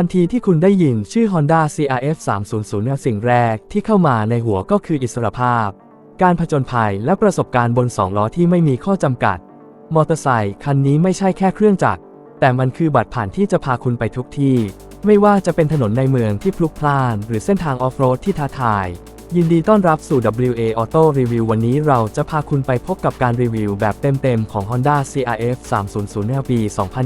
ทันทีที่คุณได้ยินชื่อ Honda CRF 300เนี่ยสิ่งแรกที่เข้ามาในหัวก็คืออิสรภาพ การผจญภัยและประสบการณ์บนสองล้อที่ไม่มีข้อจำกัด มอเตอร์ไซค์คันนี้ไม่ใช่แค่เครื่องจักร แต่มันคือบัตรผ่านที่จะพาคุณไปทุกที่ ไม่ว่าจะเป็นถนนในเมืองที่พลุกพล่าน หรือเส้นทางออฟโรดที่ท้าทาย ยินดีต้อนรับสู่ WA Auto Review วันนี้เราจะพาคุณไปพบกับการรีวิวแบบเต็มๆ ของ Honda CRF 300ในปี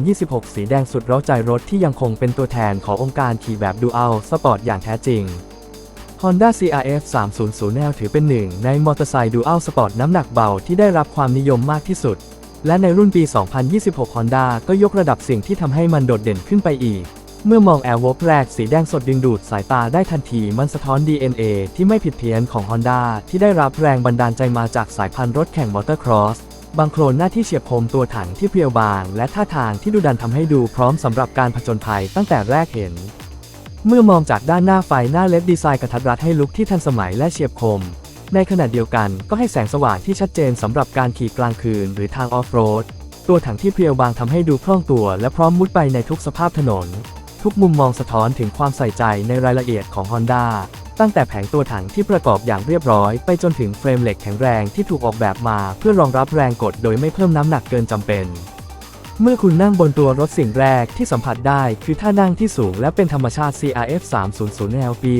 2026 สีแดงสุดเร้าใจรถที่ยังคงเป็นตัวแทนขององค์การขี่แบบ Dual Sport อย่างแท้จริง Honda CRF 300แนวถือเป็นหนึ่งในมอเตอร์ไซค์ Dual Sport น้ำหนักเบาที่ได้รับความนิยมมากที่สุด และในรุ่นปี 2026 Honda ก็ยกระดับสิ่งที่ทำให้มันโดดเด่นขึ้นไปอีก เมื่อมองแอร์วอลแรกสีแดงสดดึงดูดสายตาได้ทันทีมันสะท้อน DNA ที่ไม่ผิดเพี้ยนของ Honda ที่ได้รับแรงบันดาลใจมาจากสายพันธุ์รถแข่งมอเตอร์ครอสบางโครนหน้าที่เฉียบคมตัวถังที่เพรียวบาง และท่าทางที่ดุดันทำให้ดูพร้อมสำหรับการผจญภัยตั้งแต่แรกเห็น เมื่อมองจากด้านหน้าไฟหน้าเล็ดดีไซน์กระทัดรัดให้ลุคที่ทันสมัยและเฉียบคม ในขณะเดียวกันก็ให้แสงสว่างที่ชัดเจนสำหรับการขี่กลางคืนหรือทางออฟโรดตัวถังที่เพรียวบางทำให้ดูคล่องตัวและพร้อมมุดไปในทุกสภาพถนน ทุกมุมมองสะท้อนถึงความใส่ใจในรายละเอียดของ Honda ตั้งแต่แผงตัวถังที่ประกอบอย่างเรียบร้อย ไปจนถึงเฟรมเหล็กแข็งแรงที่ถูกออกแบบมา เพื่อรองรับแรงกดโดยไม่เพิ่มน้ำหนักเกินจำเป็น เมื่อคุณนั่งบนตัวรถสิ่งแรกที่สัมผัสได้คือท่านั่งที่สูงและเป็นธรรมชาติ CRF 300แนวปี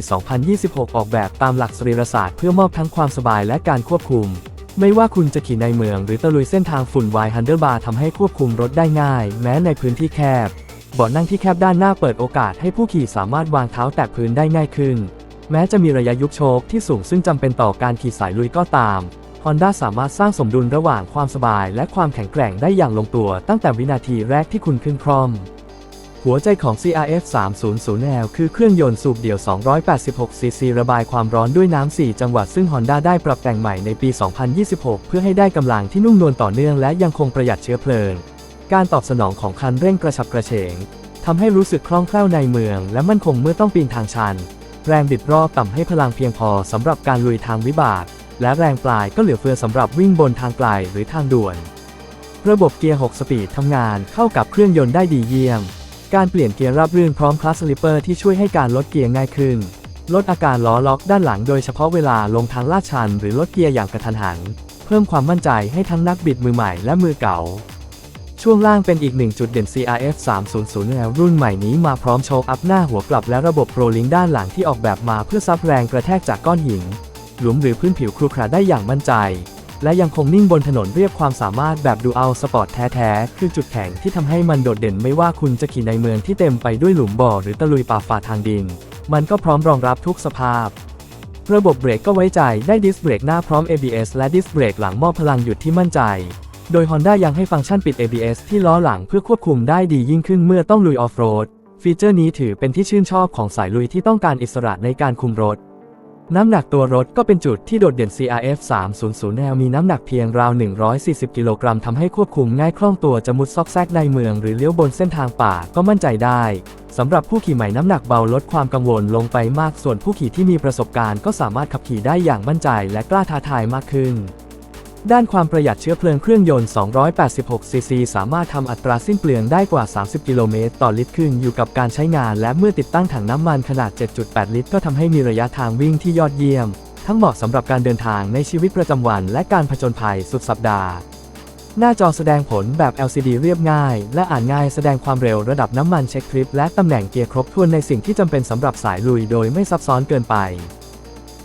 2026 ออกแบบตามหลักสรีรศาสตร์เพื่อมอบทั้งความสบายและการควบคุม ไม่ว่าคุณจะขี่ในเมืองหรือตะลุยเส้นทางฝุ่นวายฮันเดอร์บาร์ทำให้ควบคุมรถได้ง่าย แม้ในพื้นที่แคบ เบาะนั่งที่แคบด้านหน้าเปิดโอกาสให้ผู้ขี่สามารถวางเท้าแตะพื้นได้ง่ายขึ้น แม้จะมีระยะยุบโชคที่สูงซึ่งจำเป็นต่อการขี่สายลุยก็ตาม Honda สามารถสร้างสมดุลระหว่างความสบายและความแข็งแกร่งได้อย่างลงตัวตั้งแต่วินาทีแรกที่คุณขึ้นคร่อม หัวใจของ CRF 300 L คือเครื่องยนต์สูบเดี่ยว 286ซีซีระบายความร้อนด้วยน้ำ 4 จังหวัดซึ่ง Honda ได้ปรับแต่งใหม่ในปี 2026 เพื่อให้ได้กำลังที่นุ่มนวลต่อเนื่องและยังคงประหยัดเชื้อเพลิง การตอบสนองของคันเร่งกระฉับกระเฉงทำให้รู้สึกคล่องแคล่วในเมือง และมั่นคงเมื่อต้องปีนทางชัน แรงบิดรอบต่ำให้พลังเพียงพอสำหรับการลุยทางวิบาก และแรงปลายก็เหลือเฟือสำหรับวิ่งบนทางไกลหรือทางด่วน ระบบเกียร์ 6 สปีดทำงานเข้ากับเครื่องยนต์ได้ดีเยี่ยม การเปลี่ยนเกียร์ราบรื่นพร้อมคลัสสลิปเปอร์ที่ช่วยให้การลดเกียร์ง่ายขึ้น ลดอาการล้อล็อกด้านหลังโดยเฉพาะเวลาลงทางลาดชัน หรือลดเกียร์อย่างกระทันหัน เพิ่มความมั่นใจให้ทั้งนักบิดมือใหม่และมือเก่า ช่วงล่างเป็นอีกหนึ่งจุดเด่น CRF 300 L รุ่นใหม่นี้มาพร้อมโชคอัพหน้าหัวกลับและระบบโปรลิงด้านหลังที่ออกแบบมาเพื่อซับแรงกระแทกจากก้อนหิน หลุมหรือพื้นผิวครุขระได้อย่างมั่นใจ และยังคงนิ่งบนถนนเรียบความสามารถแบบดูอัลสปอร์ตแท้ๆ คือจุดแข็งที่ทำให้มันโดดเด่นไม่ว่าคุณจะขี่ในเมืองที่เต็มไปด้วยหลุมบ่อหรือตะลุยป่าฝ่าทางดิน มันก็พร้อมรองรับทุกสภาพระบบเบรกก็ไว้ใจได้ดิสเบรกหน้าพร้อม ABS และดิสเบรกหลังมอบพลังหยุดที่มั่นใจ โดย Honda ยังให้ฟังก์ชันปิด ABS ที่ล้อหลังเพื่อควบคุมได้ดียิ่งขึ้นเมื่อต้องลุยออฟโรด ฟีเจอร์นี้ถือเป็นที่ชื่นชอบของสายลุยที่ต้องการอิสระในการคุมรถ น้ำหนักตัวรถก็เป็นจุดที่โดดเด่น CRF 300 L มีน้ำหนักเพียงราว 140 กิโลกรัมทำให้ควบคุมง่ายคล่องตัวจะมุดซอกแซกในเมืองหรือเลี้ยวบนเส้นทางป่าก็มั่นใจได้สำหรับผู้ขี่ใหม่น้ำหนักเบาลดความกังวลลงไปมากส่วนผู้ขี่ที่มีประสบการณ์ก็สามารถขับขี่ได้อย่างมั่นใจและกล้าท้าทายมากขึ้น ด้านความประหยัดเชื้อเพลิงเครื่องยนต์ 286 ซีซี สามารถทำอัตราสิ้นเปลืองได้กว่า 30 กิโลเมตรต่อลิตรขึ้นอยู่กับการใช้งาน และเมื่อติดตั้งถังน้ำมันขนาด 7.8 ลิตร ก็ทำให้มีระยะทางวิ่งที่ยอดเยี่ยม ทั้งเหมาะสำหรับการเดินทางในชีวิตประจำวัน และการผจญภัยสุดสัปดาห์ หน้าจอแสดงผลแบบ LCD เรียบง่าย และอ่านง่ายแสดงความเร็วระดับน้ำมันเช็คทริปและตำแหน่งเกียร์ครบถ้วนในสิ่งที่จำเป็นสำหรับสายลุยโดยไม่ซับซ้อนเกินไป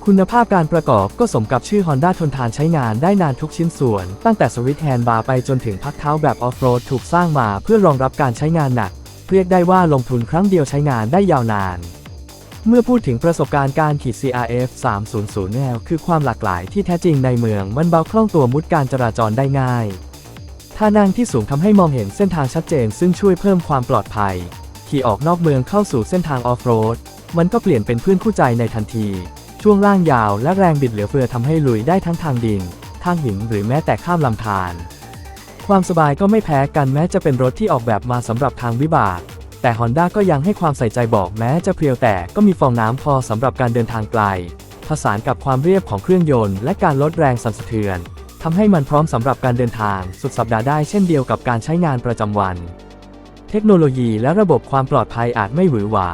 คุณภาพการประกอบก็สมกับชื่อ Honda ทนทานใช้งานได้นานทุกชิ้นส่วน ตั้งแต่สวิตช์แฮนด์บาร์ไปจนถึงพักเท้าแบบออฟโรดถูกสร้างมาเพื่อรองรับการใช้งานหนัก เรียกได้ว่าลงทุนครั้งเดียวใช้งานได้ยาวนาน เมื่อพูดถึงประสบการณ์การขี่ CRF 300 L คือความหลากหลายที่แท้จริงในเมืองมันเบาคล่องตัวมุดการจราจรได้ง่ายท่านั่งที่สูงทำให้มองเห็นเส้นทางชัดเจน ซึ่งช่วยเพิ่มความปลอดภัย ขี่ออกนอกเมืองเข้าสู่เส้นทางออฟโรดมันก็เปลี่ยนเป็นเพื่อนคู่ใจในทันที ช่วงล่างยาวและแรงบิดเหลือเฟือทำให้ลุยได้ทั้งทางดิน ทางหินหรือแม้แต่ข้ามลำธาร ความสบายก็ไม่แพ้กันแม้จะเป็นรถที่ออกแบบมาสำหรับทางวิบาก แต่ Honda ก็ยังให้ความใส่ใจบอกแม้จะเพรียวแต่ก็มีฟองน้ำพอสำหรับการเดินทางไกล ผสานกับความเรียบของเครื่องยนต์และการลดแรงสั่นสะเทือนทำให้มันพร้อมสำหรับการเดินทางสุดสัปดาห์ได้เช่นเดียวกับการใช้งานประจำวัน เทคโนโลยีและระบบความปลอดภัยอาจไม่หวือหวา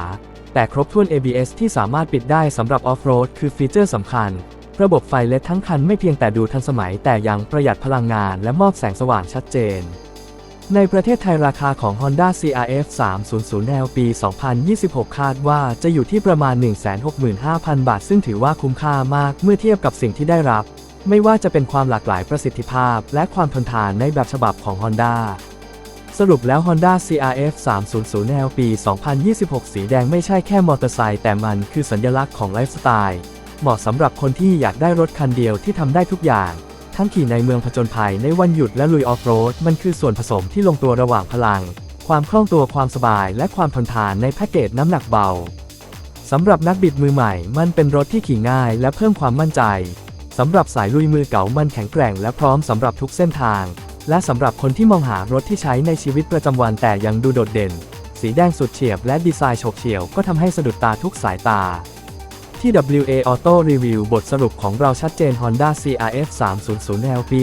แต่ครบถ้วน ABS ที่สามารถปิดได้สำหรับออฟโรดคือฟีเจอร์สำคัญ ระบบไฟเลดทั้งคันไม่เพียงแต่ดูทันสมัย แต่ยังประหยัดพลังงานและมอบแสงสว่างชัดเจน ในประเทศไทยราคาของ Honda CRF 300 L ปี 2026 คาดว่าจะอยู่ที่ประมาณ 165,000 บาท ซึ่งถือว่าคุ้มค่ามากเมื่อเทียบกับสิ่งที่ได้รับ ไม่ว่าจะเป็นความหลากหลายประสิทธิภาพ และความทนทานในแบบฉบับของ Honda สรุปแล้ว Honda CRF 300 L ปี 2026 สีแดงไม่ใช่แค่มอเตอร์ไซค์แต่มันคือสัญลักษณ์ของไลฟ์สไตล์ เหมาะสำหรับคนที่อยากได้รถคันเดียวที่ทำได้ทุกอย่าง ทั้งขี่ในเมืองผจญภัยในวันหยุดและลุยออฟโรด มันคือส่วนผสมที่ลงตัวระหว่างพลัง ความคล่องตัวความสบายและความทนทานในแพ็กเกจน้ำหนักเบาสำหรับนักบิดมือใหม่ มันเป็นรถที่ขี่ง่ายและเพิ่มความมั่นใจสำหรับสายลุยมือเก่ามันแข็งแกร่งและพร้อมสำหรับทุกเส้นทาง และสำหรับคนที่มองหารถที่ใช้ในชีวิตประจำวันแต่ยังดูโดดเด่น สีแดงสุดเฉียบและดีไซน์โฉบเฉี่ยวก็ทำให้สะดุดตาทุกสายตา ที่ WA Auto Review บทสรุปของเราชัดเจน Honda CRF 300 L ปี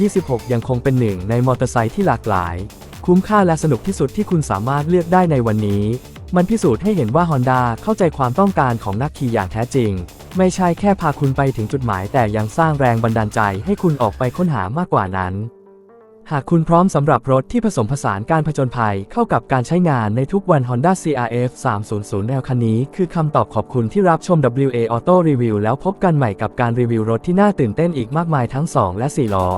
2026 ยังคงเป็นหนึ่งในมอเตอร์ไซค์ที่หลากหลาย คุ้มค่าและสนุกที่สุดที่คุณสามารถเลือกได้ในวันนี้ มันพิสูจน์ให้เห็นว่า Honda เข้าใจความต้องการของนักขี่อย่างแท้จริงไม่ใช่แค่พาคุณไปถึงจุดหมายแต่ยังสร้างแรงบันดาลใจให้คุณออกไปค้นหามากกว่านั้น หากคุณพร้อมสำหรับรถที่ผสมผสานการผจญภัยเข้ากับการใช้งานในทุกวัน Honda CRF 300แนวคันนี้คือคำตอบขอบคุณที่รับชม WA Auto Review แล้วพบกันใหม่กับการรีวิวรถที่น่าตื่นเต้นอีกมากมายทั้ง 2 และ 4 ล้อ